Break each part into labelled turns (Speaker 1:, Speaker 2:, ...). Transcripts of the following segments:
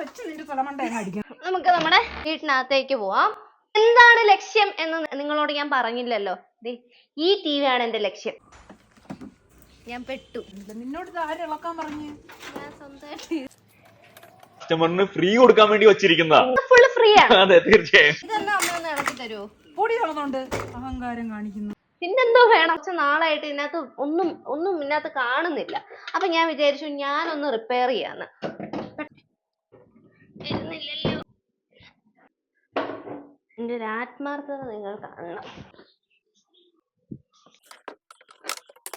Speaker 1: വെച്ച് നിന്റെ അടിക്കണം.
Speaker 2: നമുക്ക് നമ്മുടെ വീട്ടിനകത്തേക്ക് പോവാം. എന്താണ് ലക്ഷ്യം എന്ന് നിങ്ങളോട് ഞാൻ പറഞ്ഞില്ലല്ലോ. ദേ, ഈ ടി വി ആണ് എന്റെ ലക്ഷ്യം. ഞാൻ പെട്ടു.
Speaker 1: നിന്നോട് ആര് ഇളക്കാൻ പറഞ്ഞു?
Speaker 2: ഞാൻ സ്വന്തമായിട്ട്
Speaker 3: കസ്റ്റമറിന് ഫ്രീ കൊടുക്കാൻ വേണ്ടി വെച്ചിരിക്കുന്ന.
Speaker 2: ഫുള്ള് ഫ്രീ ആണ്.
Speaker 3: അതെ തീർച്ചയായും.
Speaker 2: ഇളക്കി തരുമോ
Speaker 1: പൊടി അഹങ്കാരം കാണിക്കുന്നു.
Speaker 2: പിന്നെന്തോ വേണം. കുറച്ച് നാളായിട്ട് ഇതിനകത്ത് ഒന്നും ഒന്നും ഇതിനകത്ത് കാണുന്നില്ല. അപ്പൊ ഞാൻ വിചാരിച്ചു ഞാനൊന്ന് റിപ്പയർ ചെയ്യാന്ന്. എന്റെ ഒരു ആത്മാർത്ഥത നിങ്ങൾ കാണണം.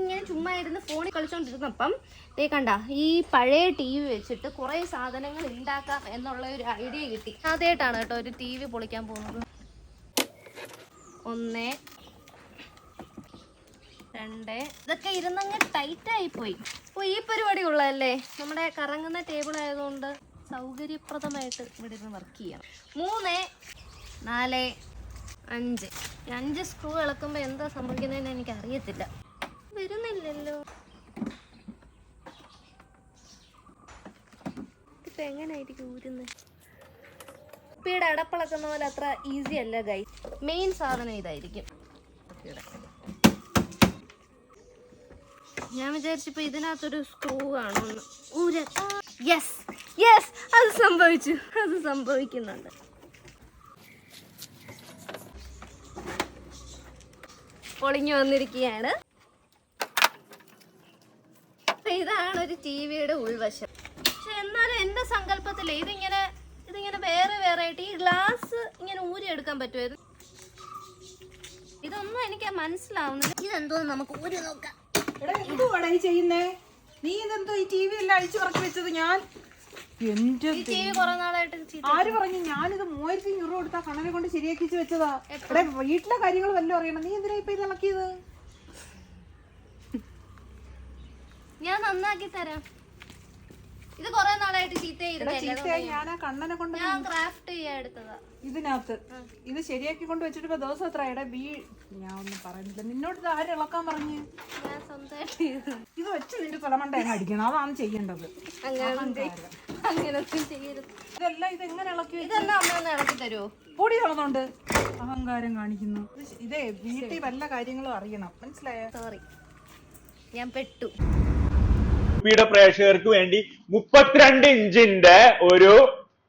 Speaker 2: ഇങ്ങനെ ചുമ്മാ ഇരുന്ന് ഫോണിൽ കളിച്ചോണ്ടിരുന്നപ്പം ദേ കണ്ട ഈ പഴയ ടി വി വെച്ചിട്ട് കുറെ സാധനങ്ങൾ ഉണ്ടാക്കാം എന്നുള്ള ഒരു ഐഡിയ കിട്ടി. ആദ്യമായിട്ടാണ് കേട്ടോ ഒരു ടി വി പൊളിക്കാൻ പോകുന്നത്. ഒന്ന് രണ്ട് ഇതൊക്കെ ഇരുന്നങ്ങ് ടൈറ്റായി പോയി. ഓ ഈ പരിപാടി ഉള്ളതല്ലേ നമ്മുടെ കറങ്ങുന്ന ടേബിൾ ആയതുകൊണ്ട്. സൗകര്യപ്രദമായിട്ട് ഇവിടെ ഇരുന്ന് വർക്ക് ചെയ്യാം. മൂന്ന് നാല് അഞ്ച്. അഞ്ച് സ്ക്രൂ ഇളക്കുമ്പോൾ എന്താ സംഭവിക്കുന്നതെന്ന് എനിക്ക് അറിയത്തില്ല വരുന്നില്ലല്ലോ. ഇപ്പൊ എങ്ങനെയായിരിക്കും ഊരുന്നത് കുപ്പിയുടെ അടപ്പിളക്കുന്ന പോലെ അത്ര ഈസി അല്ല ഗൈ മെയിൻ സാധനം ഇതായിരിക്കും. ഞാൻ വിചാരിച്ചപ്പോ ഇതിനകത്തൊരു സ്ക്രൂ കാണുന്നു ഊര യെസ് യെസ് അത് സംഭവിച്ചു. അത് സംഭവിക്കുന്നുണ്ട്. പൊളിഞ്ഞു വന്നിരിക്കുകയാണ്. ഇതാണ് ഒരു ടി വിയുടെ ഉൾവശം. പക്ഷെ എന്നാലും എന്റെ സങ്കല്പത്തിൽ ഇതിങ്ങനെ ഇതിങ്ങനെ വേറെ വേറെ ആയിട്ട് ഈ ഗ്ലാസ് ഇങ്ങനെ ഊരി എടുക്കാൻ പറ്റുമായിരുന്നു. ഇതൊന്നും എനിക്ക് മനസ്സിലാവുന്നില്ല. ഇതെന്തോ നമുക്ക് ഊരി നോക്കാം.
Speaker 1: ഇത് ചെയ്യുന്നേ? നീ ഇതെന്തോ ഈ ടി വി എല്ലാം അഴിച്ചു പറക്കി വെച്ചത് ഞാൻ എന്റെ ആര് പറഞ്ഞു ഞാനിത് മൂവായിരത്തി അഞ്ഞൂറ് രൂപ കൊടുത്താ കണ്ണനെ കൊണ്ട് ശരിയാക്കിച്ച് വെച്ചതാ? ഇവിടെ വീട്ടിലെ കാര്യങ്ങൾ വല്ലതും അറിയണം. നീ എന്തിനാ ഇപ്പൊ ഇത് ഇളക്കിയത്?
Speaker 2: ഞാൻ നന്നാക്കി തരാം. ഇത് കുറെ നാളായിട്ട്
Speaker 1: ചീത്തയായി ഞാൻ ആ കണ്ണനെ കൊണ്ട്
Speaker 2: ഞാൻ ക്രാഫ്റ്റ് ചെയ്യാൻ എടുത്തതാ.
Speaker 1: ഇതിനകത്ത്. ഇത് ശരിയാക്കി കൊണ്ട് വെച്ചിട്ട് ഇപ്പൊ ദിവസം എത്ര ബീ ഞാൻ ഒന്നും പറയുന്നില്ല. നിന്നോട് ഇത് ആര് ഇളക്കാൻ പറഞ്ഞു?
Speaker 2: ഞാൻ സ്വന്തമായിട്ട്
Speaker 1: ഇത് വെച്ച് നിന്റെ തലമണ്ട അടിക്കണം. അതാണ് ചെയ്യേണ്ടത്.
Speaker 2: അങ്ങനൊന്നും ചെയ്യരുത്.
Speaker 1: ഇതെല്ലാം ഇത് എങ്ങനെ ഇളക്കി
Speaker 2: ഇളക്കി തരുമോ
Speaker 1: പൊടി കളന്നുണ്ട് അഹങ്കാരം കാണിക്കുന്നു. ഇത് ഇതേ വീട്ടിൽ വല്ല കാര്യങ്ങളും അറിയണം. മനസ്സിലായോ?
Speaker 2: സോറി ഞാൻ പെട്ടു.
Speaker 3: കുപ്പിയുടെ പ്രേക്ഷകർക്ക് വേണ്ടി മുപ്പത്തിരണ്ട് ഇഞ്ചിന്റെ ഒരു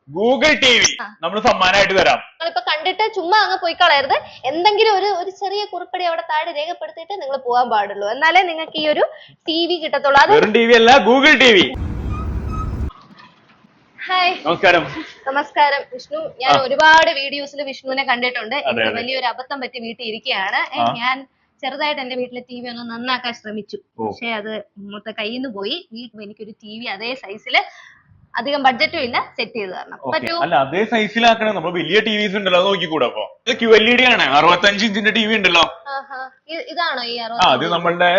Speaker 3: ഗൂഗിൾ ടി വി നമ്മൾ സമ്മാനമായിട്ട് തരാം.
Speaker 2: നിങ്ങളിപ്പോ കണ്ടിട്ട് ചുമ്മാ അങ്ങ് പോയി കളയരുത്. എന്തെങ്കിലും ഒരു ഒരു ചെറിയ കുറിപ്പടി അവിടെ താഴെ രേഖപ്പെടുത്തിയിട്ട് നിങ്ങൾ പോകാൻ പാടുള്ളൂ. എന്നാലേ നിങ്ങൾക്ക് ഈ ഒരു ടി വി കിട്ടത്തുള്ളൂ. അത്
Speaker 3: വെറും ടി വി അല്ല ഗൂഗിൾ ടി വി
Speaker 2: ഹായ്.
Speaker 3: നമസ്കാരം.
Speaker 2: നമസ്കാരം. വിഷ്ണു ഞാൻ ഒരുപാട് വീഡിയോസിൽ വിഷ്ണുവിനെ കണ്ടിട്ടുണ്ട്. എനിക്ക്. വലിയൊരു അബദ്ധം പറ്റി വീട്ടിൽ ഇരിക്കുകയാണ്. ഞാൻ ചെറുതായിട്ട് എന്റെ വീട്ടിലെ ടി വി ഒന്ന് നന്നാക്കാൻ ശ്രമിച്ചു. പക്ഷെ അത് മൊത്തം കയ്യിൽ നിന്ന് പോയി. വീട്ടിൽ എനിക്കൊരു ടി വി അതേ സൈസിൽ അധികം ബഡ്ജറ്റും ഇല്ല സെറ്റ് ചെയ്ത് തരണം.
Speaker 3: അല്ല അതേ സൈസിലാക്കണം നമ്മൾ വലിയ ടിവിസ് ഉണ്ടല്ലോ നോക്കിക്കൂടെ അപ്പൊ? ക്യു എൽ ഇ ഡി ആണ്. അറുപത്തഞ്ച് ഇഞ്ചിന്റെ ടി വി ഉണ്ടല്ലോ.
Speaker 2: ഇതാണോ ഈ
Speaker 3: അത് നമ്മളുടെ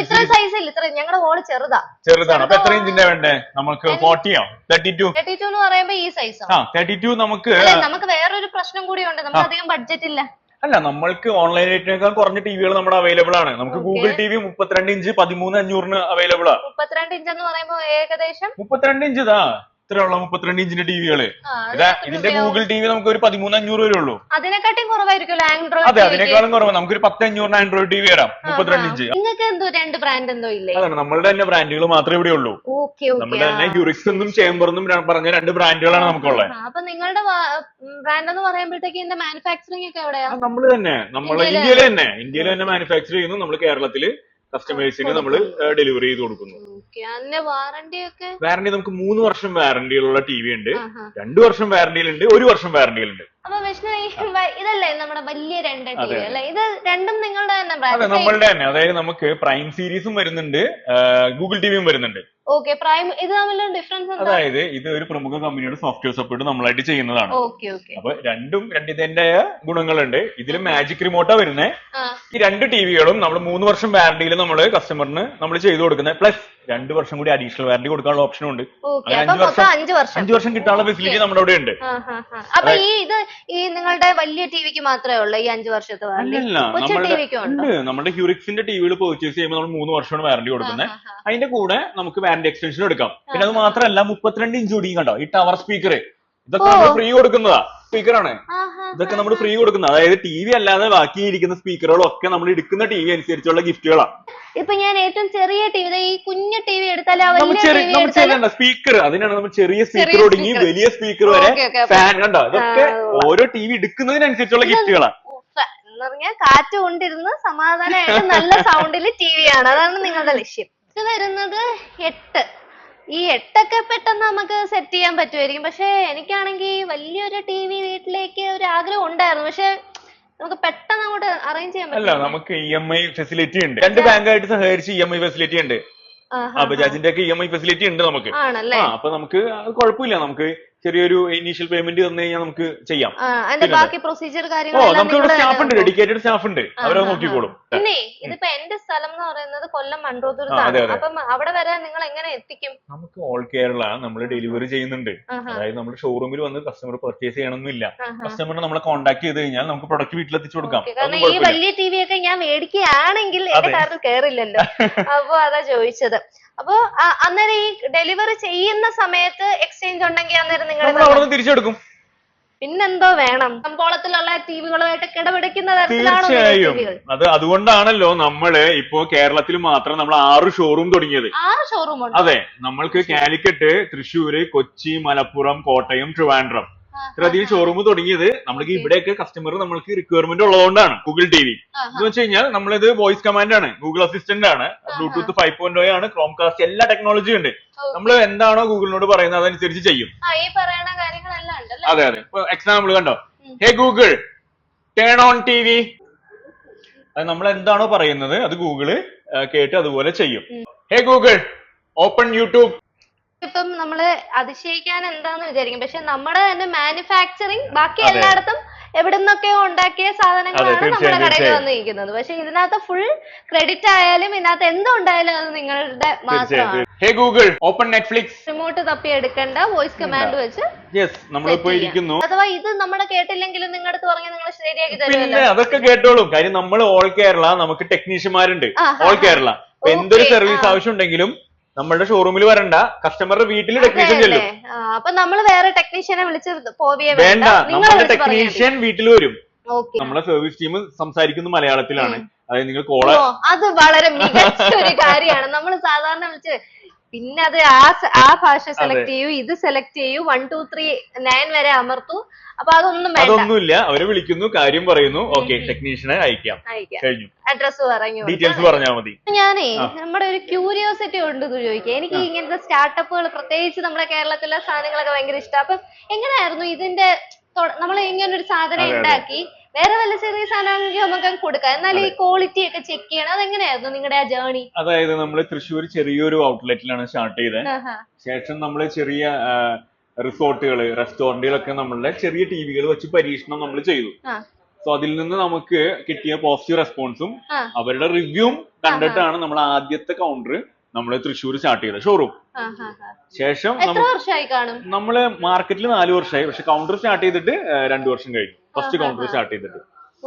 Speaker 2: ഇത്ര സൈസിൽ ഇത്ര ഞങ്ങളുടെ ഹോൾ ചെറുതാ.
Speaker 3: ചെറുതാണ്. അപ്പൊ എത്ര ഇഞ്ചിന്റെ വേണ്ടേ? നമുക്ക് ഫോർട്ടിയോ തേർട്ടി ടു
Speaker 2: തേർട്ടി ടു എന്ന് പറയുമ്പോ ഈ സൈസോ
Speaker 3: ആ. തേർട്ടി ടു നമുക്ക്
Speaker 2: നമുക്ക് വേറൊരു പ്രശ്നം കൂടി ഉണ്ട്. നമുക്ക് അധികം ബഡ്ജറ്റ് ഇല്ല.
Speaker 3: അല്ല നമ്മൾക്ക് ഓൺലൈൻ റേറ്റിനേക്കാൾ കുറഞ്ഞ ടിവികൾ നമ്മുടെ അവൈലബിൾ ആണ്. നമുക്ക് ഗൂഗിൾ ടി വി മുപ്പത്തിരണ്ട് ഇഞ്ച് പതിമൂന്ന് അഞ്ഞൂറിന് അവൈലബിൾ ആണ്
Speaker 2: മുപ്പത്തിരണ്ട് ഇഞ്ച് എന്ന് പറയുമ്പോൾ ഏകദേശം?
Speaker 3: മുപ്പത്തിരണ്ട് ഇഞ്ച് ഇതാ. ഇത്രയുള്ള മുപ്പത്തിരണ്ട് ഇഞ്ചിന്റെ
Speaker 2: ടിവികൾ.
Speaker 3: ഇതാ ഇതിന്റെ ഗൂഗിൾ ടിവി നമുക്ക് ഒരു പതിമൂന്ന് അഞ്ഞൂറ് വരെ ഉള്ളൂ
Speaker 2: അതിനെക്കാട്ടിയും ആൻഡ്രോയിഡ്
Speaker 3: അതെ അതിനേക്കാളും കുറവ്. നമുക്കൊരു പത്ത് അഞ്ഞൂറിന് ആൻഡ്രോയിഡ് ടിവി വരാം. മുപ്പത്തിരണ്ട് ഇഞ്ച്.
Speaker 2: നിങ്ങൾക്ക് എന്തോ രണ്ട് ബ്രാൻഡ് എന്തോ ഇല്ലേ?
Speaker 3: അതാണ് നമ്മളുടെ തന്നെ ബ്രാൻഡുകൾ മാത്രമേ ഇവിടെ ഉള്ളൂ. നമ്മുടെ തന്നെ ഹ്യൂറിക്സ് എന്നും ചേംബർ എന്നും പറഞ്ഞ രണ്ട് ബ്രാൻഡുകളാണ് നമുക്കുള്ളത്.
Speaker 2: അപ്പൊ നിങ്ങളുടെ ബ്രാൻഡ് എന്ന് പറയുമ്പോഴത്തേക്ക് ഇതിന്റെ മാനുഫാക്ചറിങ് ഒക്കെ എവിടെയാ?
Speaker 3: നമ്മൾ തന്നെ. നമ്മൾ ഇന്ത്യയിൽ തന്നെ. ഇന്ത്യയിൽ തന്നെ മാനുഫാക്ചർ ചെയ്യുന്നു. നമ്മൾ കേരളത്തിൽ. കസ്റ്റമേഴ്സിന് നമ്മൾ ഡെലിവറി ചെയ്ത് കൊടുക്കുന്നു.
Speaker 2: വാറണ്ടി
Speaker 3: നമുക്ക് മൂന്ന് വർഷം വാറണ്ടിയിലുള്ള ടി വി ഉണ്ട്. രണ്ടു വർഷം വാറണ്ടിയിലുണ്ട് ഒരു വർഷം വാറണ്ടിയിലുണ്ട്
Speaker 2: അപ്പൊ വിഷ്ണു ഇതല്ലേ നമ്മുടെ വലിയ രണ്ട് ടി വി അല്ലെ? ഇത് രണ്ടും നിങ്ങളുടെ തന്നെ
Speaker 3: അതെ നമ്മളുടെ തന്നെ. അതായത് നമുക്ക് പ്രൈം സീരീസും വരുന്നുണ്ട് ഗൂഗിൾ ടിവിയും വരുന്നുണ്ട്.
Speaker 2: ഓക്കെ പ്രൈം ഇത് തമ്മിലുള്ള ഡിഫറൻസ്
Speaker 3: അതായത് ഇത് ഒരു പ്രമുഖ കമ്പനിയുടെ സോഫ്റ്റ്വെയർ സപ്പോർട്ട് നമ്മളായിട്ട് ചെയ്യുന്നതാണ്.
Speaker 2: ഓക്കെ ഓക്കെ
Speaker 3: അപ്പൊ രണ്ടും രണ്ടിന്റെ ഗുണങ്ങളുണ്ട്. ഇതിൽ മാജിക് റിമോട്ടാ വരുന്നത് ഈ രണ്ട് ടിവികളും നമ്മൾ മൂന്ന് വർഷം വാറണ്ടിയിൽ നമ്മൾ കസ്റ്റമറിന് നമ്മൾ ചെയ്തു കൊടുക്കുന്നത് പ്ലസ് രണ്ട് വർഷം കൂടി അഡീഷണൽ വാറണ്ടി കൊടുക്കാനുള്ള ഓപ്ഷനും ഉണ്ട്. അഞ്ച്
Speaker 2: വർഷം
Speaker 3: അഞ്ച് വർഷം. കിട്ടാനുള്ള ഫെസിലിറ്റി നമ്മുടെ അവിടെ ഉണ്ട്.
Speaker 2: അപ്പൊ ഈ ഇത് ഈ നിങ്ങളുടെ വലിയ ടിവിക്ക് മാത്രമേ ഉള്ളൂ ഈ അഞ്ച് വർഷത്തെ വാറണ്ടി
Speaker 3: നമ്മുടെ ഹ്യൂറിക്സിന്റെ ടിവികൾ പർച്ചേസ് ചെയ്യുമ്പോൾ നമ്മൾ മൂന്ന് വർഷമാണ് വാറണ്ടി കൊടുക്കുന്നത്. അതിന്റെ കൂടെ നമുക്ക് ഫാനിന്റെ എക്സ്റ്റൻഷൻ എടുക്കാം. പിന്നെ അത് മാത്രമല്ല മുപ്പത്തിരണ്ട് ഇഞ്ച് കൂടി കണ്ടോ? ഈ ടവർ സ്പീക്കർ ഇതൊക്കെ നമ്മൾ ഫ്രീ കൊടുക്കുന്നതാ. സ്പീക്കറാണ്. ഇതൊക്കെ നമ്മൾ ഫ്രീ കൊടുക്കുന്ന അതായത് ടി വി അല്ലാതെ ബാക്കി ഇരിക്കുന്ന സ്പീക്കറുകളും ഒക്കെ നമ്മൾ എടുക്കുന്ന ടി വി അനുസരിച്ചുള്ള ഗിഫ്റ്റുകളാണ്
Speaker 2: ഇപ്പൊ ഞാൻ ഏറ്റവും ചെറിയ ടി വി ഈ കുഞ്ഞു ടി വി എടുത്താലും
Speaker 3: സ്പീക്കർ അതിനാണ് നമ്മൾ ചെറിയ സ്പീക്കർ
Speaker 2: ഒടുങ്ങി.
Speaker 3: വലിയ സ്പീക്കർ വരെ ഫാൻ കണ്ടോ? ഇതൊക്കെ ഓരോ ടി വി എടുക്കുന്നതിനനുസരിച്ചുള്ള ഗിഫ്റ്റുകളാണ്
Speaker 2: എന്ന് പറഞ്ഞാൽ കാറ്റ് കൊണ്ടിരുന്ന് സമാധാനമായിട്ട് നല്ല സൗണ്ടിൽ ടി വി ആണ്. അതാണ് നിങ്ങളുടെ ലക്ഷ്യം. ഇത് വരുന്നത് എട്ട്. ഈ എട്ടൊക്കെ പെട്ടെന്ന് നമുക്ക് സെറ്റ് ചെയ്യാൻ പറ്റുമായിരിക്കും. പക്ഷെ എനിക്കാണെങ്കിൽ വലിയൊരു വി വീട്ടിലേക്ക് ഒരു ആഗ്രഹം ഉണ്ടായിരുന്നു. പക്ഷെ നമുക്ക് പെട്ടെന്ന് അങ്ങോട്ട് അറേഞ്ച് ചെയ്യാൻ
Speaker 3: അല്ല
Speaker 2: പറ്റില്ല.
Speaker 3: നമുക്ക് ഇ എം ഐ ഫെസിലിറ്റി ഉണ്ട്. രണ്ട് ബാങ്കായിട്ട് സഹകരിച്ച് ഇ എം ഐ ഫെസിലിറ്റി ഉണ്ട്.
Speaker 2: ആഹാ.
Speaker 3: ആ ബജാജിന്റെ ഒക്കെ ഇ എം ഐ ഫെസിലിറ്റി ഉണ്ട് നമുക്ക്.
Speaker 2: ആണല്ലേ?
Speaker 3: ആ അപ്പൊ നമുക്ക് അത് കുഴപ്പമില്ല. നമുക്ക് ചെറിയൊരു ഇനീഷ്യൽ പേയ്മെന്റ് തന്നു കഴിഞ്ഞാൽ നമുക്ക് ചെയ്യാം.
Speaker 2: ബാക്കി പ്രൊസീജിയർ
Speaker 3: ഓ നമുക്ക് ഇവിടെ സ്റ്റാഫ് ഉണ്ട് ഡെഡിക്കേറ്റഡ് സ്റ്റാഫ് ഉണ്ട്.
Speaker 2: അവരെ
Speaker 3: നോക്കിക്കോളും.
Speaker 2: പിന്നെ ഇതിപ്പോ എന്റെ സ്ഥലം എന്ന് പറയുന്നത് കൊല്ലം മൺട്രോത്തുരുത്താണ് അപ്പം അവിടെ വരെ നിങ്ങൾ എങ്ങനെ എത്തിക്കും?
Speaker 3: നമുക്ക് ഓൾ കേരള നമ്മൾ ഡെലിവറി ചെയ്യുന്നുണ്ട്. അതായത് നമ്മൾ ഷോറൂമിൽ വന്ന് കസ്റ്റമർ പർച്ചേസ് ചെയ്യണമെന്നില്ല. കസ്റ്റമറിനെ നമ്മളെ കോൺടാക്ട് ചെയ്ത് കഴിഞ്ഞാൽ നമുക്ക് പ്രൊഡക്റ്റ് വീട്ടിലെത്തിച്ചു കൊടുക്കാം.
Speaker 2: കാരണം ഈ വലിയ ടി വി ഒക്കെ ഞാൻ മേടിക്കുകയാണെങ്കിൽ എന്റെ കാറിൽ കേറില്ലല്ലോ. അപ്പൊ അതാ ചോദിച്ചത്. അപ്പൊ അന്നേരം ഈ ഡെലിവറി ചെയ്യുന്ന സമയത്ത് എക്സ്ചേഞ്ച് ഉണ്ടെങ്കിൽ അന്നേരം നിങ്ങൾ
Speaker 3: തിരിച്ചെടുക്കും.
Speaker 2: പിന്നെന്തോ വേണം. കമ്പോളത്തിലുള്ള ടിവികളുമായിട്ട് കിടപിടിക്കുന്ന തരത്തിലാണോ
Speaker 3: അത് അതുകൊണ്ടാണല്ലോ നമ്മൾ ഇപ്പോ കേരളത്തിൽ മാത്രം നമ്മൾ ആറ് ഷോറൂം തുടങ്ങിയത്.
Speaker 2: ആറ് ഷോറൂം
Speaker 3: അതെ നമ്മൾക്ക് കാലിക്കറ്റ് തൃശ്ശൂര് കൊച്ചി മലപ്പുറം കോട്ടയം ട്രിവാൻഡ്രം. ഇത്രയധികം ഷോറൂം തുടങ്ങിയത് നമ്മൾക്ക് ഇവിടെയൊക്കെ കസ്റ്റമർ നമ്മൾക്ക് റിക്വയർമെന്റ് ഉള്ളതുകൊണ്ടാണ് ഗൂഗിൾ ടി വി എന്ന് വെച്ച് കഴിഞ്ഞാൽ നമ്മളിത് വോയിസ് കമാൻഡ് ആണ് ഗൂഗിൾ അസിസ്റ്റന്റ് ആണ് ബ്ലൂടൂത്ത് ഫൈവ് പോയിന്റ് ആണ് ക്രോം കാസ്റ്റ് എല്ലാ ടെക്നോളജിയും ഉണ്ട്. നമ്മൾ എന്താണോ ഗൂഗിളിനോട് പറയുന്നത് അതനുസരിച്ച് ചെയ്യും. അതെ അതെ. ഇപ്പൊ എക്സാമ്പിൾ കണ്ടോ? Hey Google turn on T V അത് നമ്മൾ എന്താണോ പറയുന്നത് അത് ഗൂഗിൾ കേട്ട് അതുപോലെ ചെയ്യും. ഹേ ഗൂഗിൾ ഓപ്പൺ യൂട്യൂബ്
Speaker 2: ഇപ്പം നമ്മൾ അതിശയിക്കാൻ എന്താന്ന് വിചാരിക്കും. പക്ഷെ നമ്മുടെ തന്നെ മാനുഫാക്ചറിങ് ബാക്കി. എല്ലായിടത്തും എവിടെ നിന്നൊക്കെയോ ഉണ്ടാക്കിയ സാധനങ്ങളാണ് നമ്മുടെ കടയിൽ. വന്നിരിക്കുന്നത്. പക്ഷെ ഇതിനകത്ത് ഫുൾ ക്രെഡിറ്റ് ആയാലും ഇതിനകത്ത് എന്തുണ്ടായാലും അത് നിങ്ങളുടെ മാത്രമാണ്.
Speaker 3: Hey Google open Netflix.
Speaker 2: Remote തപ്പി എടുക്കേണ്ട വോയിസ് കമാൻഡ് വെച്ച്
Speaker 3: യെസ് നമ്മളിപ്പോ ഇരിക്കുന്നു
Speaker 2: അഥവാ ഇത് നമ്മുടെ കേട്ടില്ലെങ്കിലും നിങ്ങളുടെ അടുത്ത് പറഞ്ഞാൽ നിങ്ങൾ ശരിയാക്കി തരുമല്ലോ.
Speaker 3: അതൊക്കെ കേട്ടോളും. കാര്യം നമ്മൾ ഓൾ കേരള നമുക്ക് ടെക്നീഷ്യന്മാരുണ്ട് ഓൾ കേരള. എന്തൊരു
Speaker 2: സർവീസ്
Speaker 3: സർവീസ്
Speaker 2: ആ.
Speaker 3: നമ്മളുടെ ഷോറൂമിൽ വരണ്ട. കസ്റ്റമറുടെ വീട്ടിൽ ടെക്നീഷ്യൻ? ചെല്ലും.
Speaker 2: അപ്പൊ നമ്മൾ വേറെ ടെക്നീഷ്യനെ വിളിച്ച് പോവിയെ
Speaker 3: വേണ്ട.
Speaker 2: നമ്മളുടെ
Speaker 3: നമ്മുടെ ടെക്നീഷ്യൻ വീട്ടിൽ വരും. നമ്മളെ സർവീസ് ടീം സംസാരിക്കുന്നത് മലയാളത്തിലാണ്. അതായത് നിങ്ങൾ കോൾ
Speaker 2: ഓ അത് വളരെ മികച്ച ഒരു കാര്യമാണ്. നമ്മൾ സാധാരണ വിളിച്ച് പിന്നെ അത് ആ ആ ഭാഷ സെലക്ട് ചെയ്യൂ ഇത് സെലക്ട് ചെയ്യൂ വൺ ടു ത്രീ നയൻ വരെ അമർത്തു. അപ്പൊ അതൊന്നും വേണ്ട.
Speaker 3: അതൊന്നുമില്ല. അവർ വിളിക്കുന്നു കാര്യം പറയുന്നു. ഓക്കെ ടെക്നീഷ്യനെ അയക്കാം. കഴിഞ്ഞു.
Speaker 2: അഡ്രസ് പറഞ്ഞു
Speaker 3: ഡീറ്റെയിൽസ് പറഞ്ഞാൽ മതി.
Speaker 2: ഞാനേ നമ്മുടെ ഒരു ക്യൂരിയോസിറ്റി ഉണ്ട് ചോദിക്കാം. എനിക്ക് ഇങ്ങനത്തെ സ്റ്റാർട്ടപ്പുകൾ പ്രത്യേകിച്ച് നമ്മുടെ കേരളത്തിലെ സാധനങ്ങളൊക്കെ ഭയങ്കര ഇഷ്ടം. അപ്പൊ എങ്ങനെയായിരുന്നു ഇതിന്റെ നമ്മൾ ഇങ്ങനെ ഒരു സാധനം. ഉണ്ടാക്കി? വേറെ വല്ല ചെറിയ സാധനമാണെങ്കിൽ നമുക്ക് കൊടുക്കാം. എന്നാൽ ഈ ക്വാളിറ്റി ഒക്കെ ചെക്ക് ചെയ്യണം. അതെങ്ങനെയായിരുന്നു നിങ്ങളുടെ ആ ജേണി
Speaker 3: അതായത് നമ്മൾ തൃശ്ശൂർ ചെറിയൊരു ഔട്ട്ലെറ്റിലാണ് സ്റ്റാർട്ട് ചെയ്തത് ശേഷം നമ്മൾ ചെറിയ റിസോർട്ടുകൾ റെസ്റ്റോറന്റുകളൊക്കെ നമ്മളുടെ ചെറിയ ടിവികൾ വെച്ച് പരീക്ഷണം നമ്മൾ ചെയ്തു. സോ അതിൽ നിന്ന് നമുക്ക് കിട്ടിയ പോസിറ്റീവ് റെസ്പോൺസും. അവരുടെ റിവ്യൂവും കണ്ടിട്ടാണ് നമ്മൾ ആദ്യത്തെ കൗണ്ടർ നമ്മൾ തൃശ്ശൂർ സ്റ്റാർട്ട് ചെയ്തത്. ഷോറൂം ശേഷം നമ്മൾ മാർക്കറ്റിൽ നാല് വർഷമായി പക്ഷെ കൗണ്ടർ സ്റ്റാർട്ട് ചെയ്തിട്ട് രണ്ട് വർഷം കഴിഞ്ഞു. ഫസ്റ്റ്. കൗണ്ടർ സ്റ്റാർട്ട് ചെയ്തിട്ട്.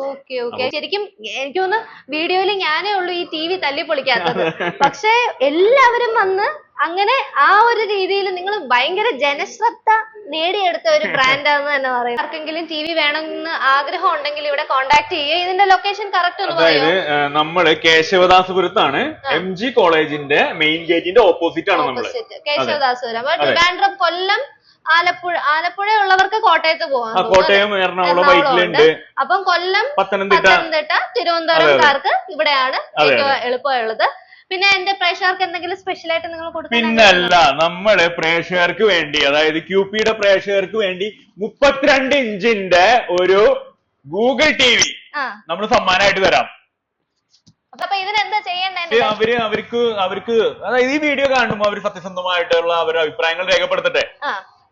Speaker 2: Okay okay. ശരിക്കും എനിക്ക് തോന്നുന്നു വീഡിയോയിൽ ഞാനേ ഉള്ളൂ ഈ ടി വി തല്ലി പൊളിക്കാത്തത് പക്ഷെ എല്ലാവരും വന്ന് അങ്ങനെ ആ ഒരു രീതിയിൽ നിങ്ങൾ ഭയങ്കര ജനശ്രദ്ധ നേടിയെടുത്ത ഒരു ബ്രാൻഡാന്ന് തന്നെ പറയാം. ആർക്കെങ്കിലും ടി വി വേണമെന്ന് ആഗ്രഹം ഉണ്ടെങ്കിൽ ഇവിടെ കോൺടാക്ട് ചെയ്യുക. ഇതിന്റെ ലൊക്കേഷൻ കറക്റ്റ് ഒന്ന്
Speaker 3: അതായത് നമ്മൾ കേശവദാസപുരത്താണ് എം ജി കോളേജിന്റെ മെയിൻ ഗേറ്റിന്റെ ഓപ്പോസിറ്റ് ആണ്
Speaker 2: നമ്മൾ
Speaker 3: കേശവദാസപുരം.
Speaker 2: ട്രിവാൻഡ്രം കൊല്ലം ആലപ്പുഴ ആലപ്പുഴ ഉള്ളവർക്ക് കോട്ടയത്ത് പോവാം
Speaker 3: കോട്ടയം എറണാകുളം വൈറ്റിലുണ്ട്.
Speaker 2: അപ്പം കൊല്ലം
Speaker 3: പത്തനംതിട്ട.
Speaker 2: തിരുവനന്തപുരംകാർക്ക് ഇവിടെയാണ് ഏറ്റവും എളുപ്പമുള്ളത്. പിന്നെ എന്റെ പ്രേക്ഷകർക്ക് എന്തെങ്കിലും സ്പെഷ്യൽ ആയിട്ട് നിങ്ങൾ കൊടുക്കാൻ
Speaker 3: പിന്നല്ല നമ്മൾ പ്രേക്ഷകർക്ക് വേണ്ടി അതായത് ക്യൂപിയുടെ പ്രേക്ഷകർക്ക് വേണ്ടി മുപ്പത്തിരണ്ട് ഇഞ്ചിന്റെ ഒരു ഗൂഗിൾ ടി വി നമ്മൾ സമ്മാനമായിട്ട് തരാം. അവർ അവർക്ക് അവർക്ക് അതായത് ഈ വീഡിയോ കാണുമ്പോൾ അവർ സത്യസന്ധമായിട്ടുള്ള അവരുടെ അഭിപ്രായങ്ങൾ രേഖപ്പെടുത്തട്ടെ.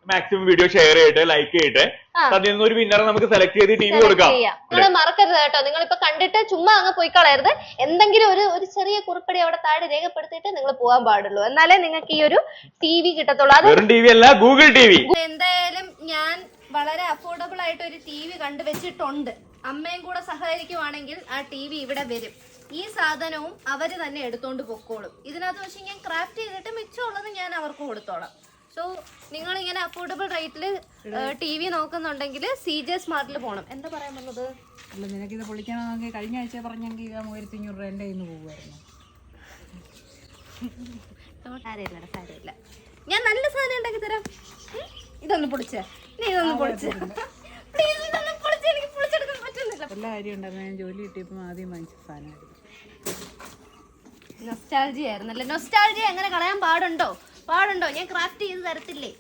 Speaker 3: മാക്സിമം വീഡിയോ ഷെയർ ചെയ്യട്ടെ ലൈക്ക് ചെയ്യട്ടെ
Speaker 2: ആ.
Speaker 3: അതിൽ നിന്ന് ഒരു വിന്നറെ നമുക്ക് സെലക്ട് ചെയ്ത് ടി വി കൊടുക്കാം.
Speaker 2: നിങ്ങൾ മറക്കരുത് കേട്ടോ. നിങ്ങൾ ഇപ്പൊ കണ്ടിട്ട് ചുമ്മാ അങ്ങ് പോയി കളയരുത് എന്തെങ്കിലും ഒരു ഒരു ചെറിയ കുറിപ്പടി അവിടെ താഴെ രേഖപ്പെടുത്തിയിട്ട് നിങ്ങൾ പോകാൻ പാടുള്ളൂ. എന്നാലേ നിങ്ങൾക്ക് ഈ ഒരു ടി വി കിട്ടത്തുള്ളൂ. അത്
Speaker 3: വെറും ടി വി അല്ല ഗൂഗിൾ ടി വി
Speaker 2: എന്തായാലും ഞാൻ വളരെ അഫോർഡബിൾ ആയിട്ട് ഒരു ടി വി കണ്ടുവച്ചിട്ടുണ്ട്. അമ്മയും കൂടെ സഹകരിക്കുവാണെങ്കിൽ ആ ടി വി ഇവിടെ വരും. ഈ സാധനവും അവർ തന്നെ എടുത്തോണ്ട് പൊക്കോളും. ഇതിനകത്ത് പക്ഷെ ഞാൻ ക്രാഫ്റ്റ് ചെയ്തിട്ട് മിച്ചമുള്ളത് ഞാൻ അവർക്ക് കൊടുത്തോളാം. സോ നിങ്ങൾ ഇങ്ങനെ അഫോർഡബിൾ റേറ്റിൽ ടി വി നോക്കുന്നുണ്ടെങ്കിൽ സി ജെ സ്മാർട്ടിൽ പോകണം എന്താ പറയാൻ വന്നത്?
Speaker 1: അല്ല നിനക്ക് ഇത് പൊളിക്കണമെങ്കിൽ കഴിഞ്ഞ ആഴ്ച പറഞ്ഞെങ്കിൽ മൂവായിരത്തി അഞ്ഞൂറ് രൂപ എന്റെ കയ്യിൽ നിന്ന് പോകുമായിരുന്നു.
Speaker 2: സാരമില്ല സാരമില്ല. ഞാൻ നല്ല സാധനം ഉണ്ടാക്കി തരാം. ഇതൊന്ന് പൊളിച്ച. നീ ഇതൊന്ന് പൊളിച്ച. പ്ലീസ് ഇതൊന്ന് പൊളിച്ച്. എനിക്ക് പൊളിച്ചെടുക്കാൻ പറ്റുന്നില്ല.
Speaker 1: എല്ലാ കാര്യം ഉണ്ടായിരുന്നു. ഞാൻ ജോലി കിട്ടിയപ്പോൾ ആദ്യം വാങ്ങിച്ച സാധനമായിരുന്നു.
Speaker 2: നൊസ്റ്റാൾജി ആയിരുന്നല്ലേ? നൊസ്റ്റാൾജി അങ്ങനെ കളയാൻ പാടുണ്ടോ? പാടുണ്ടോ ഞാൻ ക്രാഫ്റ്റ് ചെയ്ത് തരത്തില്ലേ.